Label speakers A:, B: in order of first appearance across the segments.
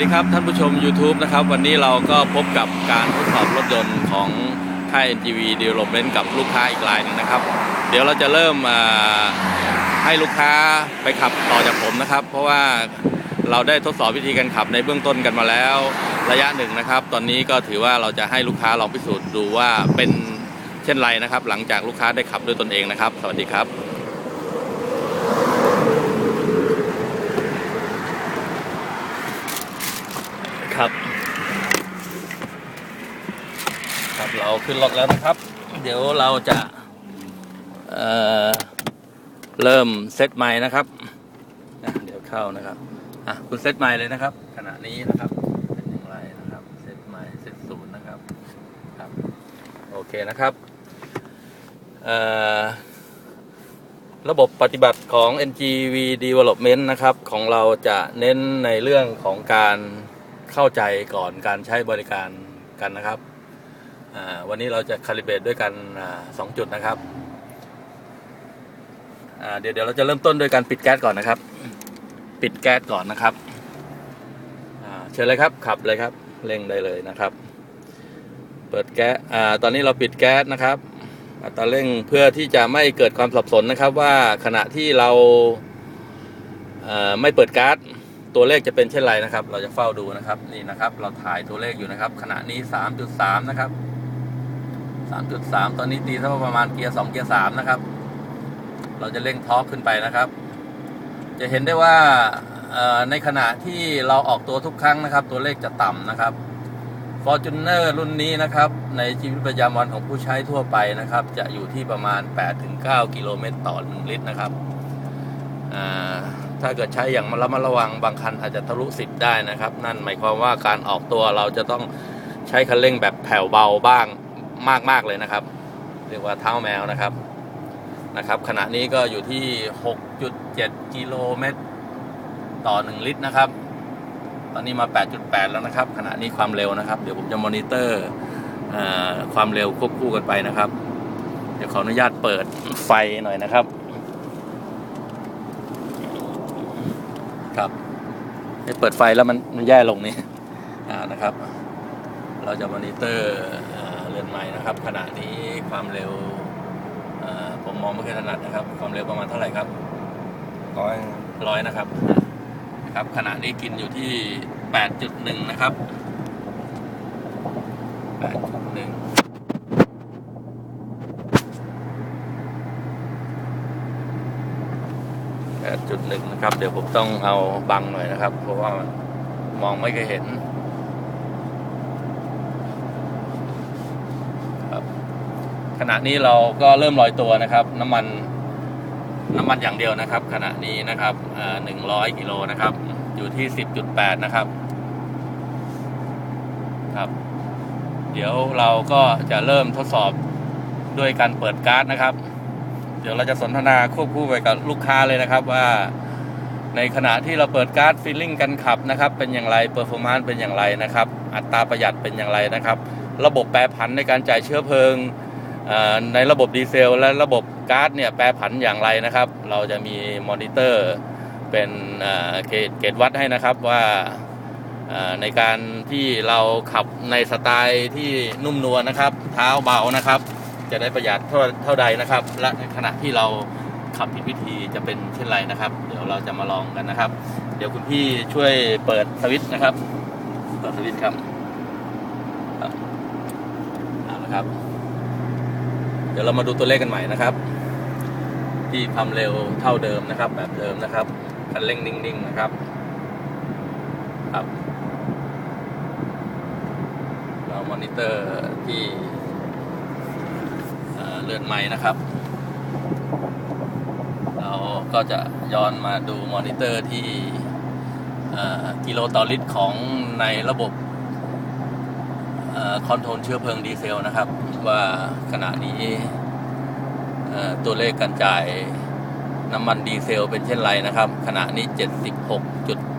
A: ดีครับท่านผู้ชม YouTube นะครับ วันนี้เราก็พบกับการทดสอบรถยนต์ของค่าย NGV Development กับลูกค้าอีกรายหนึ่งนะครับ เดี๋ยวเราจะเริ่มให้ลูกค้าไปขับต่อจากผมนะครับ เพราะว่าเราได้ทดสอบวิธีการขับในเบื้องต้นกันมาแล้วระยะหนึ่งนะครับ ตอนนี้ก็ถือว่าเราจะให้ลูกค้าลองพิสูจน์ดูว่าเป็นเช่นไรนะครับ หลังจากลูกค้าได้ขับด้วยตนเองนะครับ สวัสดีครับ ครับครับเราขึ้นรถแล้วนะครับ เดี๋ยวเราจะเอ่อเริ่มเซตไม้นะครับนะเดี๋ยวเข้านะครับอะคุณเซตไม้เลยนะครับ ขณะนี้นะครับเป็นอย่างไรนะครับเซตไม้เซตศูนย์นะครับครับโอเคนะครับเอ่อระบบปฏิบัติของ NGV Development นะครับ ของเราจะเน้นในเรื่องของการ เข้าใจก่อนการใช้บริการกันนะครับ วันนี้เราจะคาลิเบรตด้วยกันอสองจุดนะครับ เดี๋ยวเดี๋ยวเราจะเริ่มต้นด้วยการปิดแก๊สก่อนนะครับ ปิดแก๊สก่อนนะครับเชิญเลยครับขับเลยครับเร่งได้เลยนะครับ เปิดแก๊สตอนนี้เราปิดแก๊สนะครับอัตราเร่งเพื่อที่จะไม่เกิดความสับสนนะครับว่าขณะที่เราไม่เปิดก๊าซ ตัวเลขจะเป็นเช่นไรนะครับ เราจะเฝ้าดูนะครับนี่นะครับ เราถ่ายตัวเลขอยู่นะครับ ขณะนี้3.3นะครับ3.3ตอนนี้ตีเท่าประมาณเกียร์2เกียร์3นะครับ เราจะเร่งทอร์กขึ้นไปนะครับ จะเห็นได้ว่าในขณะที่เราออกตัวทุกครั้งนะครับ ตัวเลขจะต่ำนะครับ Fortuner รุ่นนี้นะครับ ในชีวิตประจำวันของผู้ใช้ทั่วไปนะครับ จะอยู่ที่ประมาณ 8-9 กิโลเมตรต่อ 1 ลิตรนะครับอ่า ถ้าเกิดใช้อย่างระมัดระวังบางคันอาจจะทะลุ 10 ได้นะครับ นั่นหมายความว่าการออกตัวเราจะต้องใช้คันเร่งแบบแผ่วเบาบ้างมากๆเลยนะครับ เรียกว่าเท้าแมวนะครับนะครับ ขณะนี้ก็อยู่ที่ 6.7 กิโลเมตรต่อ 1 ลิตรนะครับ ตอนนี้มา 8.8 แล้วนะครับ ขณะนี้ความเร็วนะครับ เดี๋ยวผมจะมอนิเตอร์ความเร็วควบคู่กันไปนะครับ เดี๋ยวขออนุญาตเปิดไฟหน่อยนะครับให้ เปิดไฟแล้วมันมันแย่ลงนี่อ่านะครับ เราจะมอนิเตอร์เอ่อเรือนไม้นะครับ ขณะนี้ความเร็วเอ่อผมมองไม่ค่อยถนัดนะครับ ความเร็วประมาณเท่าไหร่ครับ
B: ร้อย
A: ร้อยนะครับนะครับ ขณะนี้กินอยู่ที่ 8.1 นะครับ 8.1 8.1นะครับ เดี๋ยวผมต้องเอาบังหน่อยนะครับ เพราะว่ามองไม่เคอยเห็นครับขณะนี้เราก็เริ่มลอยตัวนะครับ น้ำมันน้ำมันอย่างเดียวนะครับ ขณะนี้นะครับหนึ่งร้อยกิโลนะครับ อยู่ที่สิบจุดแปดนะครับ ครับ เดี๋ยวเราก็จะเริ่มทดสอบด้วยการเปิดการ์ดนะครับ เดี๋ยวเราจะสนทนาควบคู่ไปกับลูกค้าเลยนะครับว่า ในขณะที่เราเปิดการ์ดฟีลลิ่งกันขับนะครับ เป็นอย่างไรเปอร์ฟอร์มานซ์เป็นอย่างไรนะครับ อัตราประหยัดเป็นอย่างไรนะครับ ระบบแปรผันในการจ่ายเชื้อเพลิงในระบบดีเซล และระบบก๊าซเนี่ยแปรผันอย่างไรนะครับ เราจะมีมอนิเตอร์เป็นเอ่อเกจเกจวัดให้นะครับว่าในการที่เราขับในสไตล์ที่นุ่มนวลนะครับ เท้าเบานะครับ จะได้ประหยัดเท่าเท่าใดนะครับ และในขณะที่เราขับผิดวิธีจะเป็นเช่นไรนะครับ เดี๋ยวเราจะมาลองกันนะครับ เดี๋ยวคุณพี่ช่วยเปิดสวิตช์นะครับ เปิดสวิตช์ครับครับเอาละครับ เดี๋ยวเรามาดูตัวเลขกันใหม่นะครับ ที่ความเร็วเท่าเดิมนะครับ แบบเดิมนะครับคันเร่งนิ่งๆนะครับ ครับ เรามอนิเตอร์ที่ เอ่อเลื่อนไม้นะครับ เราก็จะย้อนมาดูมอนิเตอร์ที่กิโลต่อลิตรของในระบบคอนโทรลเชื้อเพลิงดีเซลนะครับ ว่าขณะนี้ตัวเลขการจ่ายน้ำมันดีเซลเป็นเช่นไรนะครับ ขณะนี้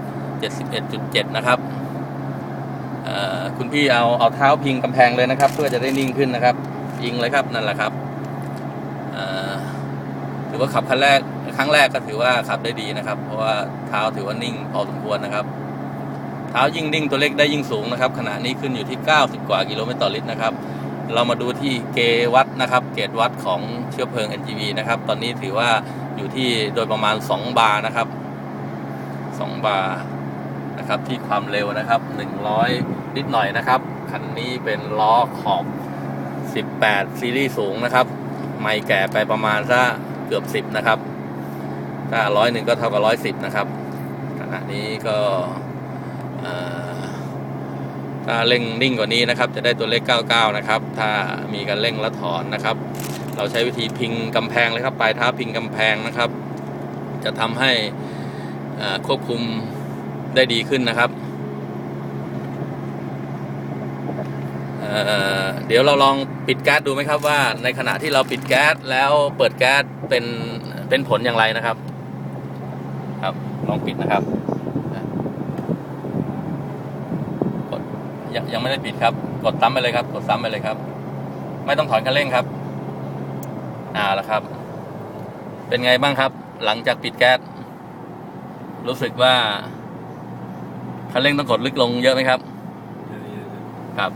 A: 76.71.7 นะครับคุณพี่เอาเอาเท้าพิงกำแพงเลยนะครับ เพื่อจะได้นิ่งขึ้นนะครับยิงเลยครับนั่นแหละครับ อว่าขับครั้งแรกครั้งแรกก็ถือว่าขับได้ดีนะครับ เพราะว่าเท้าถือว่านิ่งพอสมควรนะครับ เท้ายิ่งนิ่งตัวเลขได้ยิ่งสูงนะครับ ขณะนี้ขึ้นอยู่ที่ 90 กว่ากิโลเมตรต่อลิตรนะครับ เรามาดูที่เกวัดนะครับ เกจวัดของเชื้อเพลิง NGV นะครับ ตอนนี้ถือว่าอยู่ที่โดยประมาณ 2 บาร์นะครับ 2 บาร์นะครับที่ความเร็วนะครับ 100 นิดหน่อยนะครับ คันนี้เป็นล้อขอบ 18 ซีรีส์สูงนะครับ ไม่แก่ไปประมาณซะ เกือบ 10 นะครับ ถ้าร้อยหนึ่งก็เท่ากับร้อยสิบนะครับขณะนี้ก็เอ่อถ้าเร่งนิ่งกว่านี้นะครับ จะได้ตัวเลข 99 นะครับ ถ้ามีการเร่งและถอนนะครับ เราใช้วิธีพิงกำแพงเลยครับ ปลายเท้าพิงกำแพงนะครับ จะทำให้ควบคุมได้ดีขึ้นนะครับ เอ่อเดี๋ยวเราลองปิดแก๊สดูไหมครับว่าในขณะที่เราปิดแก๊สแล้วเปิดแก๊สเป็นเป็นผลอย่างไรนะครับ ครับลองปิดนะครับกดยังยังไม่ได้ปิดครับ กดซ้ำไปเลยครับ กดซ้ำไปเลยครับ ไม่ต้องถอนคันเร่งครับ อ่าแล้วครับ เป็นไงบ้างครับ หลังจากปิดแก๊สรู้สึกว่าคันเร่งต้องกดลึกลงเยอะไหมครับ ครับ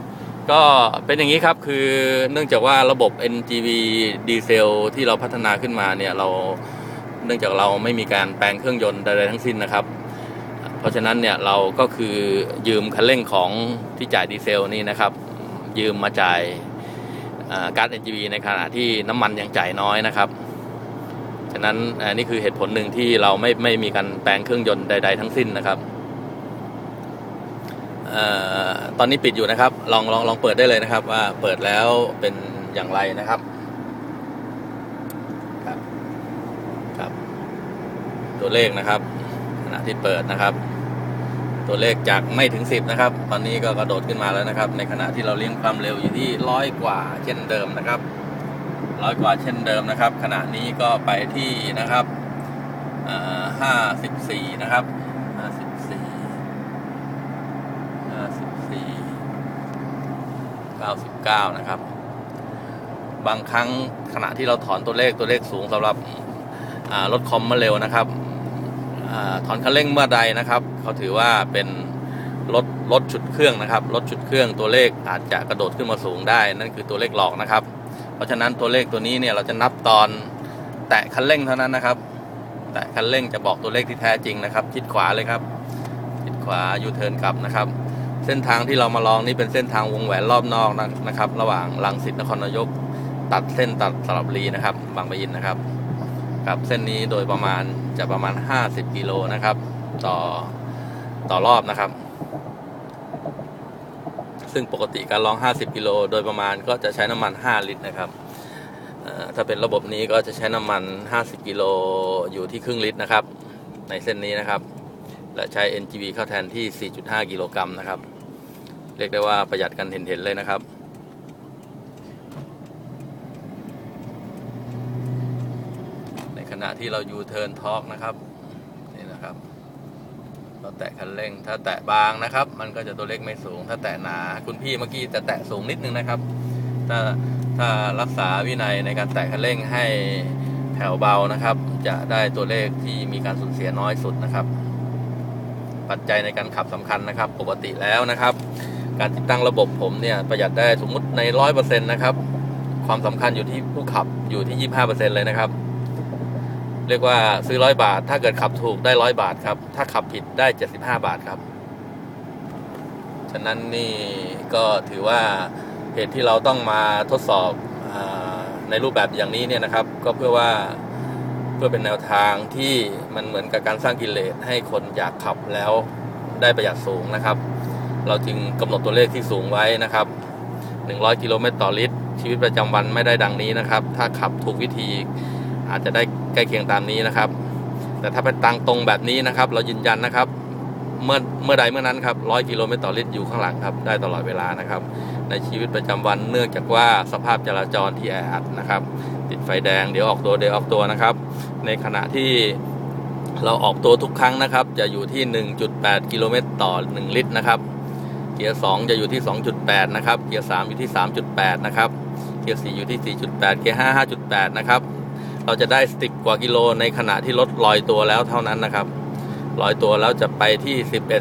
A: ก็เป็นอย่างนี้ครับคือเนื่องจากว่าระบบ NGV ดีเซลที่เราพัฒนาขึ้นมาเนี่ยเราเนื่องจากเราไม่มีการแปลงเครื่องยนต์ใดๆทั้งสิ้นนะครับ เพราะฉะนั้นเนี่ยเราก็คือยืมคันเร่งของที่จ่ายดีเซลนี่นะครับ ยืมมาจ่ายอ่าก๊าซ NGV ในขณะที่น้ำมันยังจ่ายน้อยนะครับฉะนั้นนี่คือเหตุผลหนึ่งที่เราไม่ไม่มีการแปลงเครื่องยนต์ใด ๆ ทั้งสิ้นนะครับ ตอนนี้ปิดอยู่นะครับ ลองลองลองเปิดได้เลยนะครับ ว่าเปิดแล้วเป็นอย่างไรนะครับ ครับครับ ตัวเลขนะครับขณะที่เปิดนะครับ ตัวเลขจากไม่ถึง10นะครับ ตอนนี้ก็กระโดดขึ้นมาแล้วนะครับ ในขณะที่เราเลี้ยงความเร็วอยู่ที่ร้อยกว่าเช่นเดิมนะครับร้อยกว่าเช่นเดิมนะครับ ขณะนี้ก็ไปที่นะครับห้าสิบสี่นะครับห้าสิบ 99 นะครับ บางครั้งขณะที่เราถอนตัวเลขตัวเลขสูงสำหรับรถคอมมาเร็วนะครับอถอนคันเร่งเมื่อใดนะครับ เขาถือว่าเป็นรถรถชุดเครื่องนะครับรถชุดเครื่องตัวเลขอาจจะกระโดดขึ้นมาสูงได้ นั่นคือตัวเลขหลอกนะครับ เพราะฉะนั้นตัวเลขตัวนี้เนี่ยเราจะนับตอนแตะคันเร่งเท่านั้นนะครับ แตะคันเร่งจะบอกตัวเลขที่แท้จริงนะครับ ชิดขวาเลยครับ ชิดขวายูเทิร์นกลับนะครับ เส้นทางที่เรามาลองนี่เป็นเส้นทางวงแหวนรอบนอกนะนะครับ ระหว่างลังสิตนครนายก ตัดเส้นตัดสระบุรีนะครับ บางปะอินนะครับครับเส้นนี้โดยประมาณจะประมาณ 50 กิโลนะครับ ต่อต่อรอบนะครับ ซึ่งปกติการลอง 50 กิโลโดยประมาณก็จะใช้น้ำมัน 5 ลิตรนะครับถ้าเป็นระบบนี้ก็จะใช้น้ำมัน 50 กิโลอยู่ที่ครึ่งลิตรนะครับ ในเส้นนี้นะครับ และใช้ NGV เข้าแทนที่ 4.5 กิโลกรัมนะครับ เรียกได้ว่าประหยัดกันเห็นๆเลยนะครับ ในขณะที่เรายูเทิร์นทอล์กนะครับนี่นะครับ เราแตะคันเร่ง ถ้าแตะบางนะครับ มันก็จะตัวเลขไม่สูง ถ้าแตะหนาคุณพี่เมื่อกี้จะแตะสูงนิดนึงนะครับ ถ้าถ้ารักษาวินัยในการแตะคันเร่งให้แผ่วเบานะครับ จะได้ตัวเลขที่มีการสูญเสียน้อยสุดนะครับ ปัจจัยในการขับสำคัญนะครับ ปกติแล้วนะครับ การติดตั้งระบบผมเนี่ยประหยัดได้สมมุติในร้อยเปอร์เซ็นต์นะครับความสำคัญอยู่ที่ผู้ขับอยู่ที่ยี่ห้าเปอร์เซ็นต์เลยนะครับ เรียกว่าซื้อร้อยบาท ถ้าเกิดขับถูกได้ร้อยบาทครับ ถ้าขับผิดได้เจ็ดสิบห้าบาทครับ ฉะนั้นนี่ก็ถือว่าเหตุที่เราต้องมาทดสอบอในรูปแบบอย่างนี้เนี่ยนะครับ ก็เพื่อว่าเพื่อเป็นแนวทางที่มันเหมือนกับการสร้างกิเลสให้คนอยากขับแล้วได้ประหยัดสูงนะครับ เราจึงกำหนดตัวเลขที่สูงไว้นะครับ 100 กิโลเมตรต่อลิตร ชีวิตประจำวันไม่ได้ดังนี้นะครับ ถ้าขับถูกวิธีอาจจะได้ใกล้เคียงตามนี้นะครับ แต่ถ้าเป็นตังตรงแบบนี้นะครับ เรายืนยันนะครับ เมื่อเมื่อใดเมื่อนั้นครับ100กิโลเมตรต่อลิตรอยู่ข้างหลังครับ ได้ตลอดเวลานะครับ ในชีวิตประจำวันเนื่องจากว่าสภาพจราจรที่แออัดนะครับ ติดไฟแดงเดี๋ยวออกตัวเดี๋ยวออกตัวนะครับ ในขณะที่เราออกตัวทุกครั้งนะครับ จะอยู่ที่ 1.8 กิโลเมตรต่อ 1 ลิตรนะครับ เกียร์2จะอยู่ที่ 2.8 นะครับ เกียร์3อยู่ที่ 3.8 นะครับ เกียร์4อยู่ที่ 4.8 เกียร์5 5.8 นะครับ เราจะได้10กว่ากิโลในขณะที่รถลอยตัวแล้วเท่านั้นนะครับ ลอยตัวแล้วจะไปที่ 11